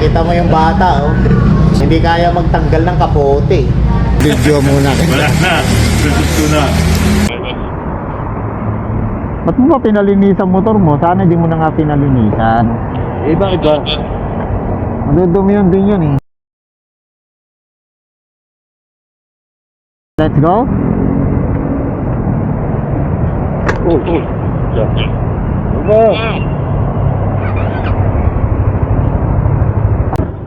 kita mo yung bata, oh. Hindi kaya magtanggal ng kapote. Video muna. Wala na. Ko na. Ba't mo ba pinalinisan motor mo? Sana di mo na nga pinalinisan. Eh, bakit ba? Madudumi yun din yun eh. Let's go. Oh, oh. Diyan. Uma.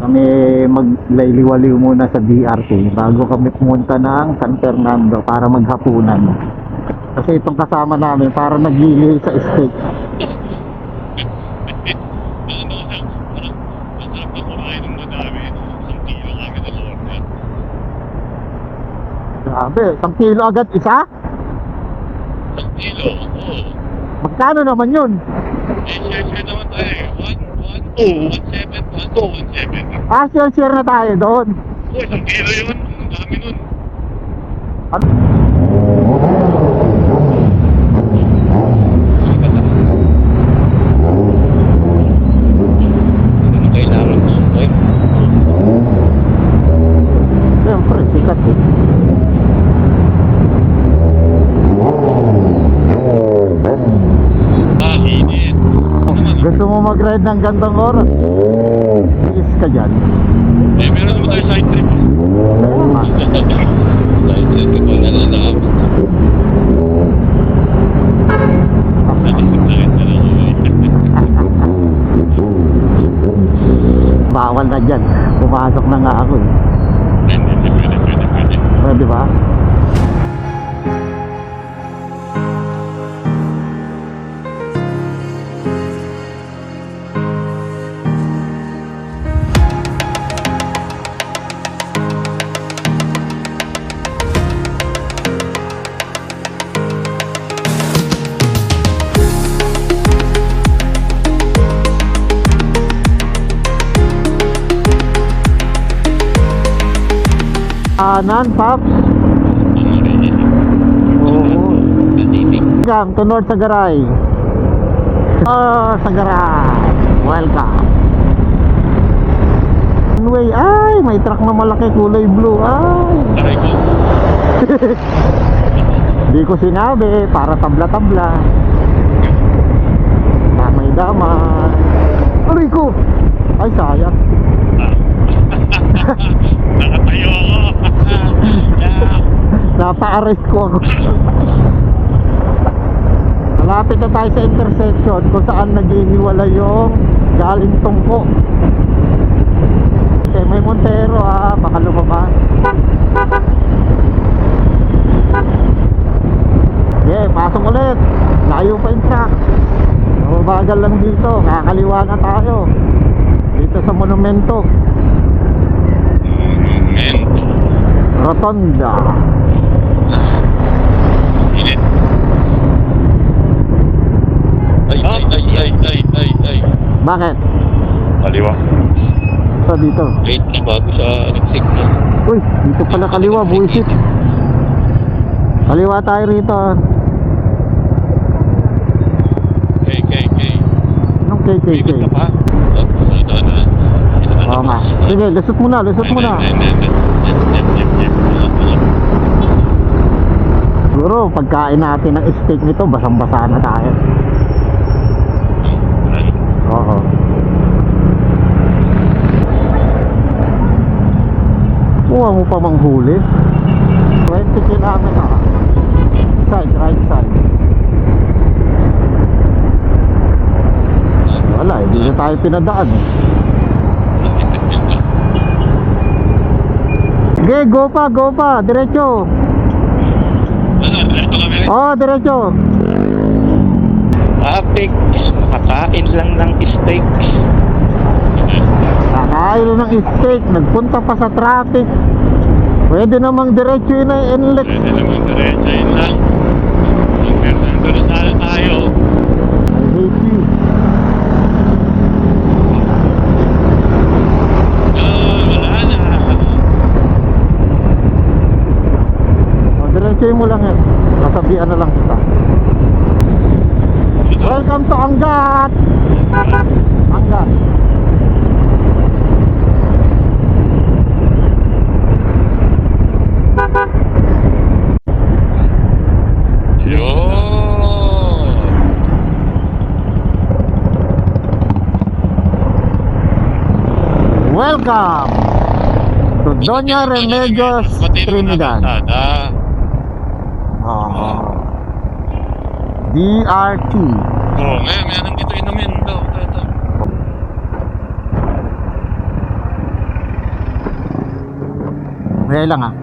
Kami maglayliwaliw muna sa DRT bago kami pumunta ng San Fernando para maghapunan. Kasi itong kasama namin para naglilihi sa steak. Grabe, isang kilo agad isa? Magkano naman yun? Ah, share-share na tayo doon. Isang kilo yun. Ang dami nun. Kailangan mo. Siyempre, sikat eh. Ah, init. Gusto mo mag-ride ng gandang oras? Is ka dyan. Eh, meron naman tayo side trip. Side trip ko na na. Bawal na dyan. Pumasok na nga ako eh. Pwede, pwede, pwede, pwede. Pwede ba? Anan, Paps? Oo. Welcome to North Sagaray. Oh, Sagaray. Welcome. Anyway, ay, may truck na malaki kulay blue. Ay, Taray ko. di ko sinabi para tabla-tabla. Damay-damay. Aray ko. Ay, sayang. Napa-arrest ko. Malapit na tayo sa intersection kung saan naghihiwala yung galing tungko. Okay, may Montero ah, baka lumabas. Okay, pasok ulit. Layo pa yung truck. Mabagal lang dito, kakaliwa na tayo. Dito sa monumento, Monumento. Rotonda. Init. Ay, ay, ay, ay, ay, ay, ay. Bakit? Kaliwa. Sa dito. Wait na bago sa nag-signal. Uy, dito pala kaliwa, bullshit. Kaliwa tayo rito. ah. Okay, okay, okay. Anong KKK? Ikot ka pa? Oh, ito na. Ito na. Oo nga. Sige, lusot muna, lusot muna. Siguro, pagkain natin ng steak nito, basang-basa na tayo. Oo. Kuha mo pa mang huli. 20 kilometer ah. Side, right side. Wala, hindi na tayo pinadaan eh. Sige, go pa, go pa, diretso. Oh, diretso. Traffic. Makakain lang ng steak. Kakain ng steak, nagpunta pa sa traffic. Pwede namang diretso yun ay inlet. Pwede naman diretso yun lang. Ang Fernando Rizal tayo. I hate you. Oh, wala na. O, diretso mo lang yan. Sasabihan na lang kita. welcome to Angat. Angat. Welcome to Doña Remedios Trinidad. Oh. DRT. Oo, ngayon, meron dito inumin. Ito, ito, ito. Kaya lang ah.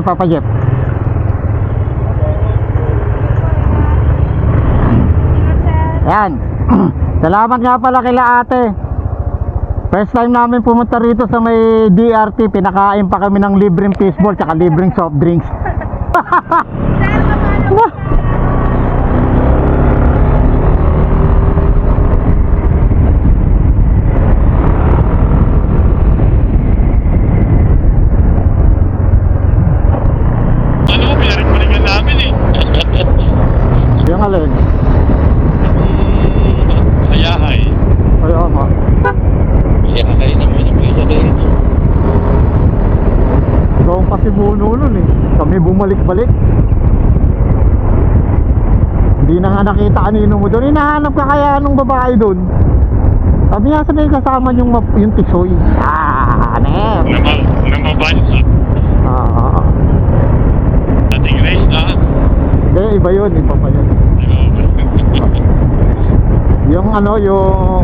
Kaya Papa Jeff. Yan. Salamat nga pala kila ate. First time namin pumunta rito sa may DRT, pinakain pa kami ng libreng fishball tsaka libreng soft drinks. Wah! Ano ko, pinarik-balikan namin eh. Yung alin. Hayahay. Kaya nga. Hayahay naman yung pisa kayo. Ikaw ang pasimuno nun eh. Kami bumalik-balik. Hindi na nga nakita kanino mo doon. Hinahanap ka kaya nung babae doon. Sabi nga sa may kasama yung, yung tisoy. Ah, ano Nama, namabansa. Ah, ah, ah. Ating race na. Hindi, iba yun. Iba pa yun. Yung ano, yung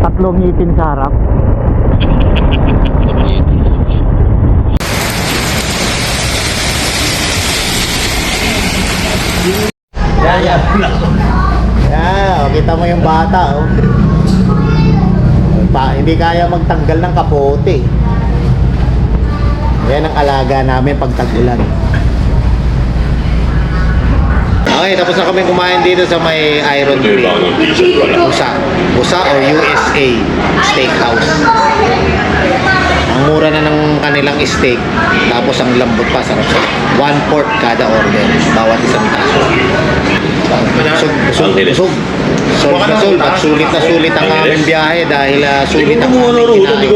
tatlong ngipin sa harap. Yan, yan. Yan, oh, kita mo yung bata, oh. Pa, hindi kaya magtanggal ng kapote. Yan ang alaga namin pag tag-ulan. Okay, tapos na kami kumain dito sa may Iron Tree. Busa. Busa or USA Steakhouse. Ang mura na ng kanilang steak. Tapos ang lambot pa, sarap siya. One port kada order. Bawat isang taso. Busog, busog, busog. Solid na solid. At sulit na sulit ang aming biyahe dahil ah, sulit ang aming kinain.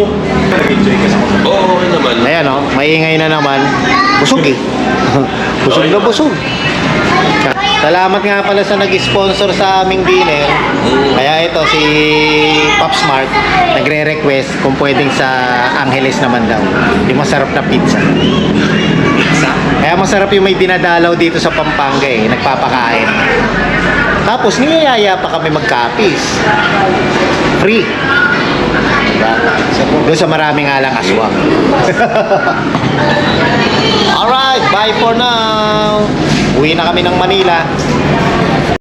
Oo, okay naman. Ayan o, maingay na naman. Busog eh. busog na busog. Salamat nga pala sa nag-sponsor sa aming dinner. Kaya ito si Pops Mart nagre-request kung pwedeng sa Angeles naman daw. Yung masarap na pizza. Pizza? Kaya masarap yung may dinadalaw dito sa Pampanga eh, nagpapakain. Tapos niyayaya pa kami magkapis. Free. Diba? Doon sa maraming alang aswang. Alright, bye for now. Uwi na kami ng Manila.